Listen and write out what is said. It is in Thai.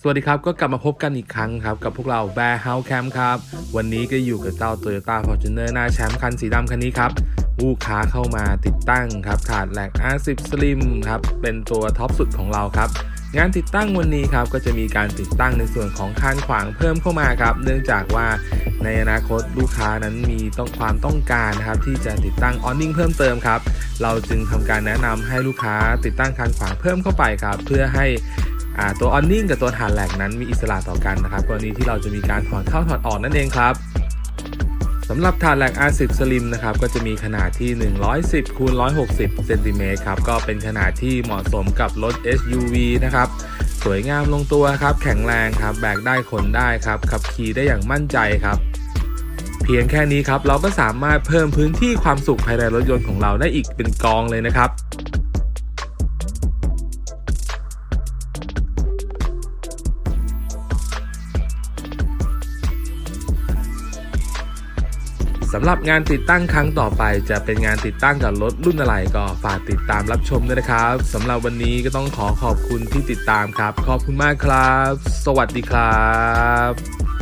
สวัสดีครับ ก็กลับมาพบกันอีกครั้งครับ กับพวกเรา Bear House Camp ครับ วันนี้ก็อยู่กับเจ้า Toyota Fortuner หน้าแชมป์คันสีดำคันนี้ครับลูกค้าเข้ามาติดตั้งครับ ขาดแหลก R10 Slim ครับ เป็นตัวท็อปสุดของเราครับ งานติดตั้งวันนี้ครับก็จะมีการติดตั้งในส่วนของคานขวางเพิ่มเข้ามาครับ เนื่องจากว่าในอนาคตลูกค้านั้นมีต้องความต้องการนะครับที่จะติดตั้งออนนิ่งเพิ่มเติมครับ เราจึงทำการแนะนำให้ลูกค้าติดตั้งคานขวางเพิ่มเข้าไปครับ เพื่อให้ ตัวออนนิ่งกับตัวฐานแหลกนั้นมีอิสระต่อกันนะครับกรณีที่เราจะมีการถอดเข้าถอดออกนั่นเองครับสำหรับฐานแหลก R10 Slim นะครับก็จะมีขนาดที่ 110คูณ160เซนติเมตรครับก็เป็นขนาดที่เหมาะสมกับรถ SUV นะครับสวยงามลงตัวครับแข็งแรงครับแบกได้ขนได้ครับขับขี่ได้อย่างมั่นใจครับ เพียงแค่นี้ครับเราก็สามารถเพิ่มพื้นที่ความสุขภายในรถยนต์ของเราได้อีกเป็นกองเลยนะครับ สำหรับงานติดตั้งครั้งต่อไป จะเป็นงานติดตั้งกับรถรุ่นอะไรก็ฝากติดตามรับชมด้วยนะครับสำหรับวันนี้ก็ต้องขอขอบคุณที่ติดตามครับ ขอบคุณมากครับ สวัสดีครับ